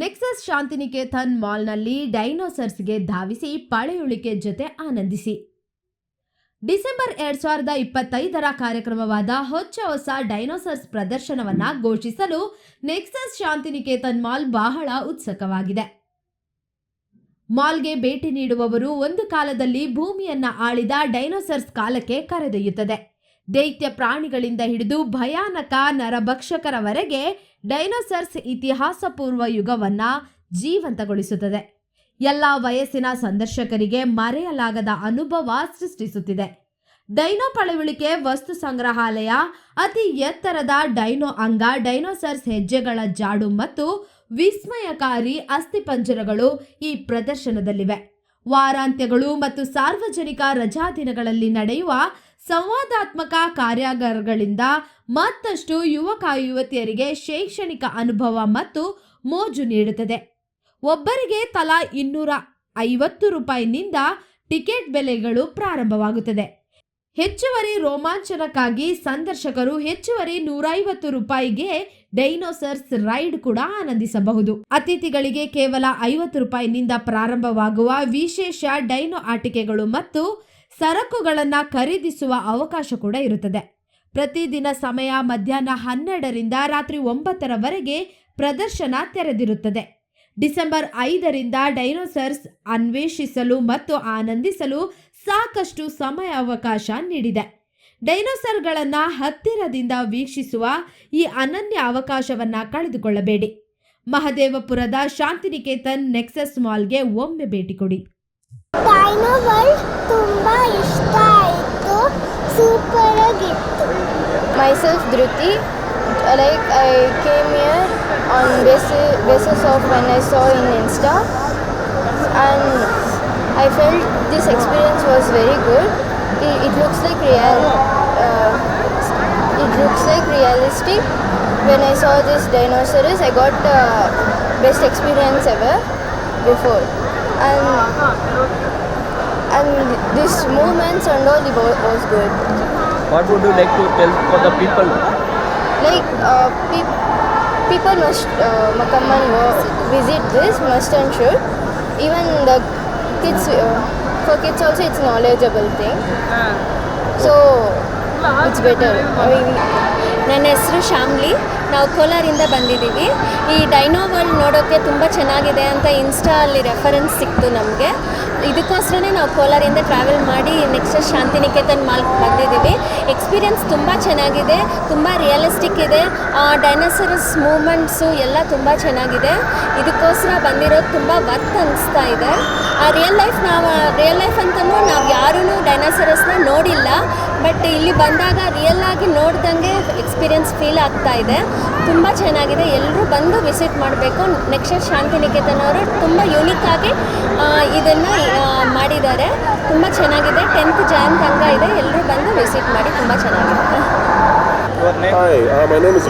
Nexus Shantiniketan ಮಾಲ್ನಲ್ಲಿ ಡೈನೋಸರ್ಸ್ಗೆ ಧಾವಿಸಿ ಪಳೆಯುಳಿಕೆ ಜೊತೆ ಆನಂದಿಸಿ. ಡಿಸೆಂಬರ್ ಎರಡ್ ಸಾವಿರದ ಇಪ್ಪತ್ತೈದರ ಕಾರ್ಯಕ್ರಮವಾದ ಹೊಚ್ಚ ಹೊಸ ಡೈನೋಸರ್ಸ್ ಪ್ರದರ್ಶನವನ್ನ ಘೋಷಿಸಲು ನೆಕ್ಸಸ್ ಶಾಂತಿನಿಕೇತನ್ ಮಾಲ್ ಬಹಳ ಉತ್ಸುಕವಾಗಿದೆ. ಮಾಲ್ಗೆ ಭೇಟಿ ನೀಡುವವರು ಒಂದು ಕಾಲದಲ್ಲಿ ಭೂಮಿಯನ್ನ ಆಳಿದ ಡೈನೋಸರ್ಸ್ ಕಾಲಕ್ಕೆ ಕರೆದೊಯ್ಯುತ್ತದೆ. ದೈತ್ಯ ಪ್ರಾಣಿಗಳಿಂದ ಹಿಡಿದು ಭಯಾನಕ ನರಭಕ್ಷಕರವರೆಗೆ ಡೈನೋಸರ್ಸ್ ಇತಿಹಾಸ ಪೂರ್ವ ಯುಗವನ್ನ ಜೀವಂತಗೊಳಿಸುತ್ತದೆ. ಎಲ್ಲ ವಯಸ್ಸಿನ ಸಂದರ್ಶಕರಿಗೆ ಮರೆಯಲಾಗದ ಅನುಭವ ಸೃಷ್ಟಿಸುತ್ತಿದೆ. ಡೈನೋ ಪಳವಳಿಕೆ ವಸ್ತು ಸಂಗ್ರಹಾಲಯ, ಅತಿ ಎತ್ತರದ ಡೈನೋ ಅಂಗ, ಡೈನೋಸರ್ಸ್ ಹೆಜ್ಜೆಗಳ ಜಾಡು ಮತ್ತು ವಿಸ್ಮಯಕಾರಿ ಅಸ್ಥಿಪಂಜರಗಳು ಈ ಪ್ರದರ್ಶನದಲ್ಲಿವೆ. ವಾರಾಂತ್ಯಗಳು ಮತ್ತು ಸಾರ್ವಜನಿಕ ರಜಾದಿನಗಳಲ್ಲಿ ನಡೆಯುವ ಸಂವಾದಾತ್ಮಕ ಕಾರ್ಯಾಗಾರಗಳಿಂದ ಮತ್ತಷ್ಟು ಯುವಕ ಯುವತಿಯರಿಗೆ ಶೈಕ್ಷಣಿಕ ಅನುಭವ ಮತ್ತು ಮೋಜು ನೀಡುತ್ತದೆ. ಒಬ್ಬರಿಗೆ ತಲಾ ಇನ್ನೂರ ಐವತ್ತು ರೂಪಾಯಿನಿಂದ ಟಿಕೆಟ್ ಬೆಲೆಗಳು ಪ್ರಾರಂಭವಾಗುತ್ತದೆ. ಹೆಚ್ಚುವರಿ ರೋಮಾಂಚನಕ್ಕಾಗಿ ಸಂದರ್ಶಕರು ಹೆಚ್ಚುವರಿ ನೂರೈವತ್ತು ರೂಪಾಯಿಗೆ ಡೈನೋಸರ್ಸ್ ರೈಡ್ ಕೂಡ ಆನಂದಿಸಬಹುದು. ಅತಿಥಿಗಳಿಗೆ ಕೇವಲ ಐವತ್ತು ರೂಪಾಯಿನಿಂದ ಪ್ರಾರಂಭವಾಗುವ ವಿಶೇಷ ಡೈನೋ ಆಟಿಕೆಗಳು ಮತ್ತು ಸರಕುಗಳನ್ನು ಖರೀದಿಸುವ ಅವಕಾಶ ಕೂಡ ಇರುತ್ತದೆ. ಪ್ರತಿದಿನ ಸಮಯ ಮಧ್ಯಾಹ್ನ ಹನ್ನೆರಡರಿಂದ ರಾತ್ರಿ ಒಂಬತ್ತರವರೆಗೆ ಪ್ರದರ್ಶನ ತೆರೆದಿರುತ್ತದೆ. ಡಿಸೆಂಬರ್ ಐದರಿಂದ ಡೈನೋಸರ್ಸ್ ಅನ್ವೇಷಿಸಲು ಮತ್ತು ಆನಂದಿಸಲು ಸಾಕಷ್ಟು ಸಮಯಾವಕಾಶ ನೀಡಿದೆ. ಡೈನೋಸರ್ಗಳನ್ನು ಹತ್ತಿರದಿಂದ ವೀಕ್ಷಿಸುವ ಈ ಅನನ್ಯ ಅವಕಾಶವನ್ನ ಕಳೆದುಕೊಳ್ಳಬೇಡಿ. ಮಹದೇವಪುರದ ಶಾಂತಿನಿಕೇತನ್ ನೆಕ್ಸಸ್ ಮಾಲ್ಗೆ ಒಮ್ಮೆ ಭೇಟಿ ಕೊಡಿ. ಡೈನೋ ವರ್ಲ್ಡ್ ತುಂಬ ಇಷ್ಟ ಆಯಿತು ಸೂಪರ್ ಆಗಿತ್ತು myself Dhruti. Like I came here on basis, basis of when I saw in Insta, and I felt this experience was very good. It, it looks like real. Uh, it looks like realistic. When I saw this dinosaurs, I got uh, best experience ever before, and And these movements and all it wa- was good. What would you like to tell for the people? like uh, pe- people must uh, come and wo- visit this must and should even the kids uh, for kids also it's knowledgeable thing so it's better I mean, ನನ್ನ ಹೆಸರು ಶ್ಯಾಮ್ಲಿ ನಾವು ಕೋಲಾರಿಂದ ಬಂದಿದ್ದೀವಿ ಈ dino world ನೋಡೋಕ್ಕೆ ತುಂಬ ಚೆನ್ನಾಗಿದೆ ಅಂತ insta ಅಲ್ಲಿ ರೆಫರೆನ್ಸ್ ಸಿಕ್ತು ನಮಗೆ ಇದಕ್ಕೋಸ್ಕರನೇ ನಾವು ಕೋಲಾರಿಂದ ಟ್ರಾವೆಲ್ ಮಾಡಿ ನೆಕ್ಸ್ಟ್ ಶಾಂತಿನಿಕೇತನ್ ಮಾಲ್ಗೆ ಬಂದಿದ್ದೀವಿ. ಎಕ್ಸ್ಪೀರಿಯನ್ಸ್ ತುಂಬ ಚೆನ್ನಾಗಿದೆ, ತುಂಬ ರಿಯಲಿಸ್ಟಿಕ್ ಇದೆ. ಡೈನೋಸರಸ್ ಮೂಮೆಂಟ್ಸು ಎಲ್ಲ ತುಂಬ ಚೆನ್ನಾಗಿದೆ. ಇದಕ್ಕೋಸ್ಕರ ಬಂದಿರೋದು ತುಂಬ ವರ್ತ್ ಅನಿಸ್ತಾ ಇದೆ. ಆ ರಿಯಲ್ ಲೈಫ್ ನಾವು ರಿಯಲ್ ಲೈಫ್ ಅಂತಲೂ ನಾವು ಯಾರೂ ಡೈನೋಸರಸ್ನ ನೋಡಿಲ್ಲ. ಬಟ್ ಇಲ್ಲಿ ಬಂದಾಗ ರಿಯಲ್ ಆಗಿ ನೋಡ್ದಂಗೆ ಎಕ್ಸ್ಪೀರಿಯನ್ಸ್ ಫೀಲ್ ಆಗ್ತಾ ಇದೆ. ತುಂಬ ಚೆನ್ನಾಗಿದೆ. ಎಲ್ಲರೂ ಬಂದು ವಿಸಿಟ್ ಮಾಡಬೇಕು. ನೆಕ್ಸ್ಟ್ ಶಾಂತಿನಿಕೇತನ್ ಅವರು ತುಂಬ ಯೂನಿಕ್ ಆಗಿ ಇದನ್ನು ಮಾಡಿದ್ದಾರೆ. ತುಂಬ ಚೆನ್ನಾಗಿದೆ. ಟೆಂತ್ ಜಾನ್ ತಂಗ ಇದೆ. ಎಲ್ಲರೂ ಬಂದು ವಿಸಿಟ್ ಮಾಡಿ ತುಂಬ ಚೆನ್ನಾಗಿದೆ? Hi, uh, my name is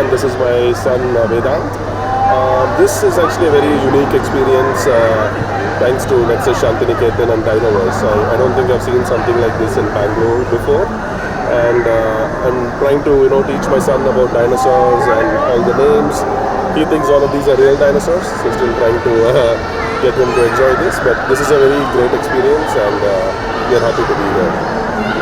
and this is my uh. Uh, this is actually a very unique experience uh, thanks to Nexus Shantiniketan and Dinoverse. I, I don't think I've seen something like this in Bangalore before. And uh, I'm trying to you know teach my son about dinosaurs and all the names. He thinks all of these are real dinosaurs, so still trying to uh, get him to enjoy this. But this is a very great experience and uh, we are happy to be here.